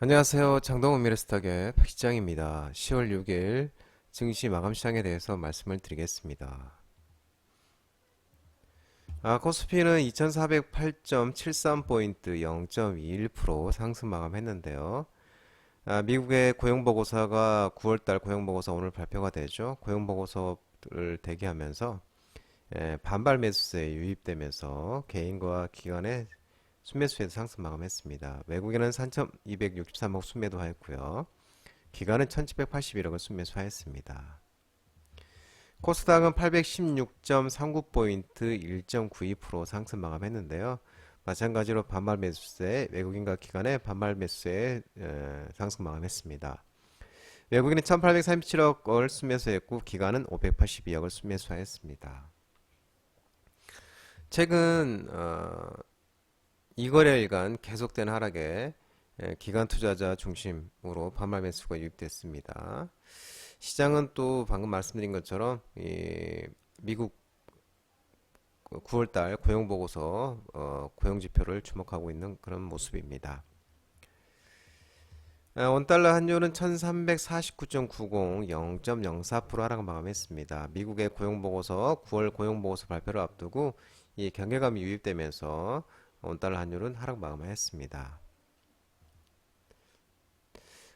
안녕하세요. 장동훈 미래스탁의 박시장입니다. 10월 6일 증시 마감 시장에 대해서 말씀을 드리겠습니다. 아, 코스피는 2408.73포인트 0.21% 상승 마감했는데요. 아, 미국의 고용보고서가 9월달 고용보고서 오늘 발표가 되죠. 고용보고서를 대기하면서 예, 반발 매수세에 유입되면서 개인과 기관의 순매수에도 상승 마감했습니다. 외국인은 3,263억 순매도하였고요. 기관은 1,781억을 순매수하였습니다. 코스닥은 816.39포인트 1.92% 상승 마감했는데요. 마찬가지로 반발 매수세, 외국인과 기관의 반발 매수세 상승 마감했습니다. 외국인은 1,837억을 순매수했고 기관은 582억을 순매수하였습니다. 최근 어, 이거래일간 계속된 하락에 예, 기관 투자자 중심으로 반발 매수가 유입됐습니다. 시장은 또 방금 말씀드린 것처럼 이 미국 9월달 고용 보고서 어, 고용 지표를 주목하고 있는 그런 모습입니다. 아, 원달러 환율은 1349.90 0.04% 하락 마감했습니다. 미국의 고용 보고서 9월 고용 보고서 발표를 앞두고 이 경계감이 유입되면서 원달러 환율은 하락 마감했습니다.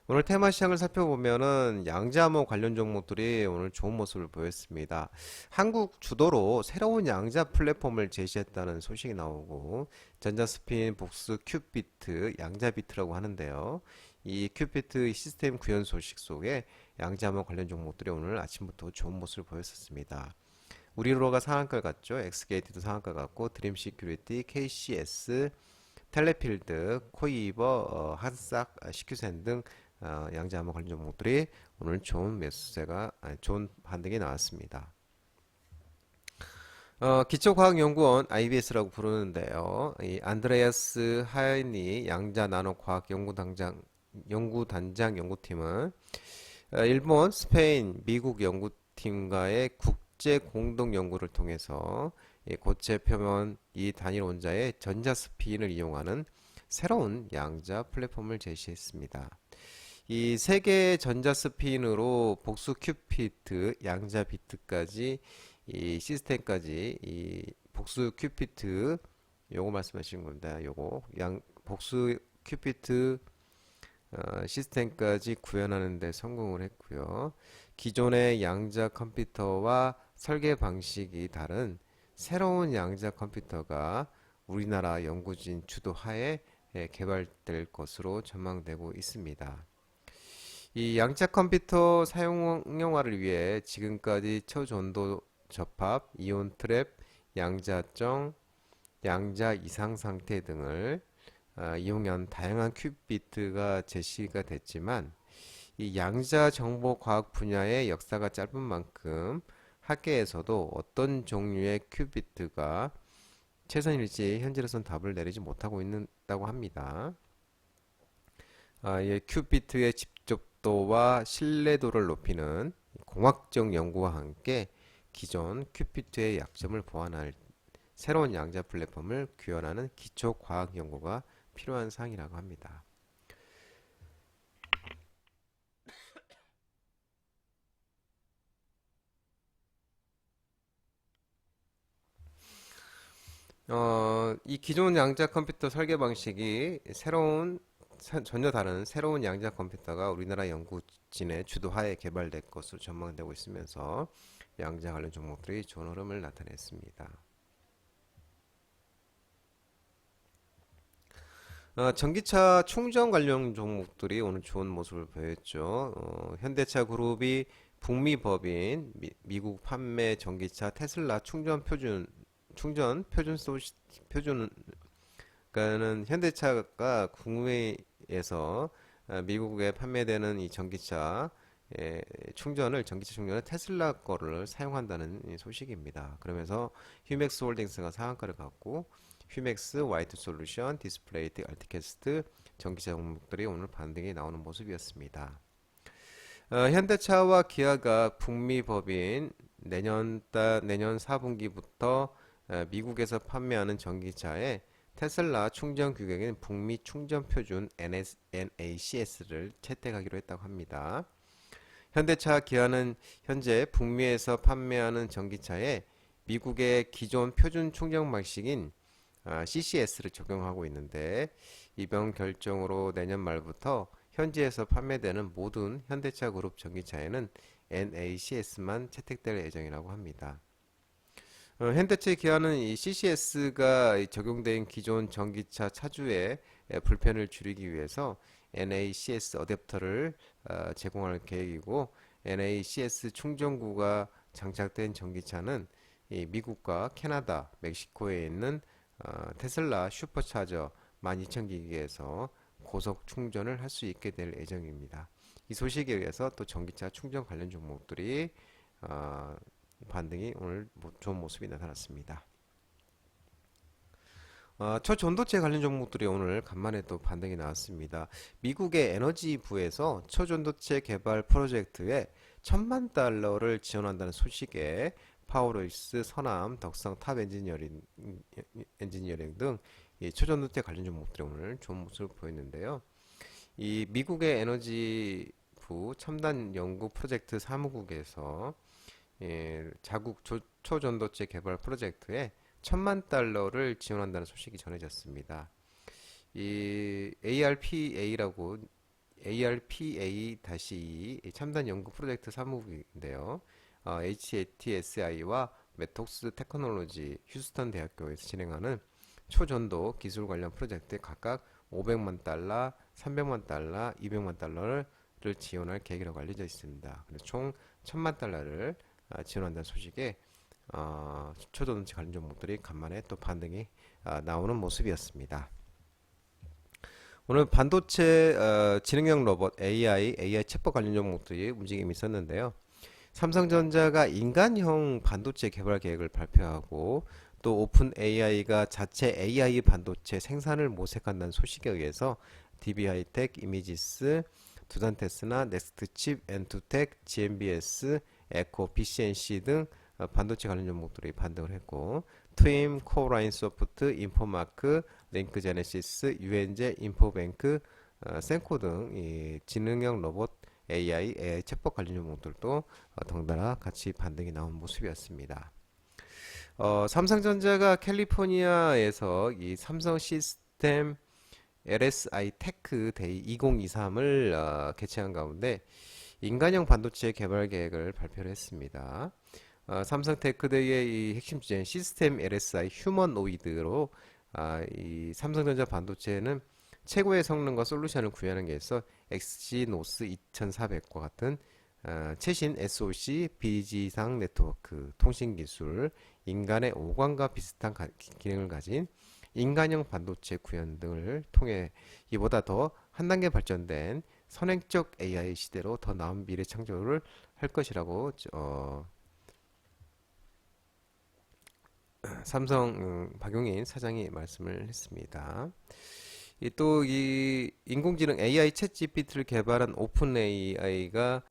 오늘 테마 시장을 살펴보면은 양자암호 관련 종목들이 오늘 좋은 모습을 보였습니다. 한국 주도로 새로운 양자 플랫폼을 제시했다는 소식이 나오고 전자스핀, 복수, 큐비트, 양자비트라고 하는데요. 이 큐비트 시스템 구현 소식 속에 양자암호 관련 종목들이 오늘 아침부터 좋은 모습을 보였었습니다. 우리로가 상한가를 갔죠. 엑스게이트도 상한가 갔고 드림 시큐리티, KCS, 텔레필드, 코이버, 어, 한싹, 시큐센 등 어, 양자암호 관련 종목들이 오늘 좋은 매수세가 아니, 좋은 반등이 나왔습니다. 어, 기초과학연구원 IBS라고 부르는데요. 이 안드레아스 하이니 양자 나노과학 연구단장 연구단장 연구팀은 어, 일본, 스페인, 미국 연구팀과의 국 제 공동 연구를 통해서 이 고체 표면 이 단일 원자의 전자 스핀을 이용하는 새로운 양자 플랫폼을 제시했습니다. 이 세계 전자 스핀으로 복수 큐피트, 양자 비트까지 이 시스템까지 이 복수 큐피트 요거 말씀하시는 겁니다. 요거 양 복수 큐피트 어, 시스템까지 구현하는 데 성공을 했고요. 기존의 양자 컴퓨터와 설계 방식이 다른 새로운 양자 컴퓨터가 우리나라 연구진 주도하에 예, 개발될 것으로 전망되고 있습니다. 이 양자 컴퓨터 사용형화를 위해 지금까지 초전도 접합, 이온 트랩, 양자정, 양자 이상 상태 등을 어, 이용한 다양한 큐비트가 제시가 됐지만 이 양자 정보 과학 분야의 역사가 짧은 만큼 학계에서도 어떤 종류의 큐비트가 최선일지 현재로선 답을 내리지 못하고 있다고 합니다. 아, 이 큐비트의 집적도와 신뢰도를 높이는 공학적 연구와 함께 기존 큐비트의 약점을 보완할 새로운 양자 플랫폼을 구현하는 기초 과학 연구가 필요한 사항이라고 합니다. 어, 이 기존 양자 컴퓨터 설계 방식이 새로운 전혀 다른 새로운 양자 컴퓨터가 우리나라 연구진의 주도하에 개발될 것으로 전망되고 있으면서 양자 관련 종목들이 좋은 흐름을 나타냈습니다. 어, 전기차 충전 관련 종목들이 오늘 좋은 모습을 보였죠. 어, 현대차 그룹이 북미 법인 미, 국 판매 전기차 테슬라 충전 표준 충전 표준 소시 표준 그러니까는 현대차가 국내에서 어, 미국에 판매되는 이 전기차 예, 충전을 전기차 충전을 테슬라 거를 사용한다는 소식입니다. 그러면서 휴맥스 홀딩스가 상한가를 갖고 휴맥스, 와이트 솔루션, 디스플레이트, 알티캐스트 전기차 종목들이 오늘 반등이 나오는 모습이었습니다. 어, 현대차와 기아가 북미 법인 내년 따 내년 4분기부터 어, 미국에서 판매하는 전기차에 테슬라 충전 규격인 북미 충전 표준 NACS를 채택하기로 했다고 합니다. 현대차 기아는 현재 북미에서 판매하는 전기차에 미국의 기존 표준 충전 방식인 아, CCS를 적용하고 있는데 이번 결정으로 내년 말부터 현지에서 판매되는 모든 현대차 그룹 전기차에는 NACS만 채택될 예정이라고 합니다. 어, 현대차 기아는 이 CCS가 적용된 기존 전기차 차주의 에, 불편을 줄이기 위해서 NACS 어댑터를 어, 제공할 계획이고 NACS 충전구가 장착된 전기차는 이 미국과 캐나다, 멕시코에 있는 어, 테슬라 슈퍼차저 12,000기기에서 고속 충전을 할 수 있게 될 예정입니다. 이 소식에 의해서 또 전기차 충전 관련 종목들이 어, 반등이 오늘 모- 좋은 모습이 나타났습니다. 어, 초전도체 관련 종목들이 오늘 간만에 또 반등이 나왔습니다. 미국의 에너지부에서 초전도체 개발 프로젝트에 천만 달러를 지원한다는 소식에 파워로이스, 서남, 덕성, 탑 엔지니어링, 엔지니어링 등이 초전도체 관련 종목들이 오늘 좋은 모습을 보였는데요. 이 미국의 에너지부 첨단 연구 프로젝트 사무국에서 예, 자국 조- 초전도체 개발 프로젝트에 천만 달러를 지원한다는 소식이 전해졌습니다. 이 ARPA라고 ARPA-2 첨단 연구 프로젝트 사무국인데요. 어, HATSI와 메톡스 테크놀로지 휴스턴 대학교에서 진행하는 초전도 기술 관련 프로젝트에 각각 500만 달러, 300만 달러, 200만 달러를 지원할 계획이라고 알려져 있습니다. 그래서 총 1000만 달러를 아, 지원한다는 소식에 어, 초전도체 관련 종목들이 간만에 또 반등이 아, 나오는 모습이었습니다. 오늘 반도체 어, 지능형 로봇 AI, AI 챗봇 관련 종목들이 움직임이 있었는데요. 삼성전자가 인간형 반도체 개발 계획을 발표하고 또 오픈 AI가 자체 AI 반도체 생산을 모색한다는 소식에 의해서 DB 하이텍, 이미지스, 두산테스나 넥스트칩, 엔투텍, GMBS, 에코, PCNC 등 어, 반도체 관련 종목들이 반등을 했고 트임, 코라인 소프트, 인포마크, 링크 제네시스, 유엔제, 인포뱅크, 어, 센코 등이 지능형 로봇 AI, AI 챗봇 관련 종목들도 어, 덩달아 같이 반등이 나온 모습이었습니다. 어, 삼성전자가 캘리포니아에서 이 삼성 시스템 LSI 테크 데이 2023을 어, 개최한 가운데 인간형 반도체 개발 계획을 발표를 했습니다. 어, 삼성 테크데이의 이 핵심 주제는 시스템 LSI 휴머노이드로 아, 이 삼성전자 반도체는 최고의 성능과 솔루션을 구현하는 게 있어 엑시노스 2400과 같은 어, 최신 SoC 비지상 네트워크 통신 기술, 인간의 오감과 비슷한 가- 기- 기능을 가진 인간형 반도체 구현 등을 통해 이보다 더 한 단계 발전된 선행적 AI 시대로 더 나은 미래 창조를 할 것이라고 어, 삼성 음, 박용인 사장이 말씀을 했습니다. 또 이 인공지능 AI 챗 GPT를 개발한 오픈 AI가